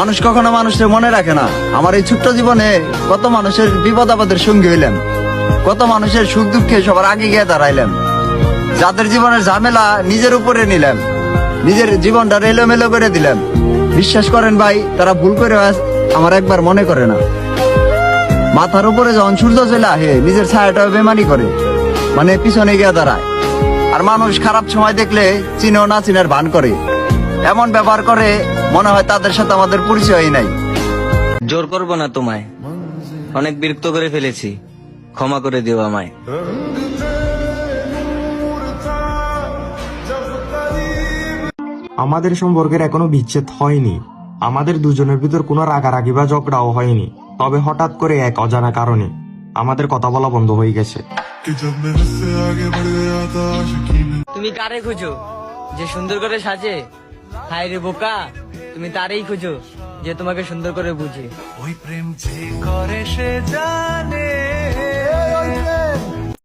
মানুষ কখনো মানুষের মনে রাখে না। আমার এই ছোট্ট জীবনে কত মানুষের বিপদ আপদের সঙ্গী হইলাম। কত মানুষের সুখ দুঃখে সবার আগে গিয়ে দাঁড়াইলাম। যাদের জীবনের ঝামেলা নিজের উপরে নিলাম। নিজের জীবনটা এলোমেলো করে দিলাম। বিশ্বাস করেন ভাই, তারা ভুল করে আমার একবার মনে করে না। মাথার উপরে যখন সূর্য চলে আহে নিজের ছায়াটা বেমানি করে। মানে পিছনে গিয়ে দাঁড়ায়। আর মানুষ খারাপ সময় দেখলে চিনেও না চিনার ভান করে। এমন ব্যবহার করে মনে হয় তাদের সাথে আমাদের পরিচয় নাই। জোর করব না তোমায়। অনেক বিরক্ত করে ফেলেছি। ক্ষমা করে দিও আমায়। আমাদের সম্পর্কের এখনও বিচ্ছেদ হয়নি। আমাদের দুজনের ভিতর কোনো রাগারাগি বা ঝগড়াও হয়নি। তবে হঠাৎ করে এক অজানা কারণে আমাদের কথা বলা বন্ধ হয়ে গেছে। তুমি কারে খুঁজো? যে সুন্দর করে সাজে? হায় রে বোকা, তুমি তারই খুঁজো, যে তোমাকে সুন্দর করে বুঝে। ওই প্রেম যে করে সে জানে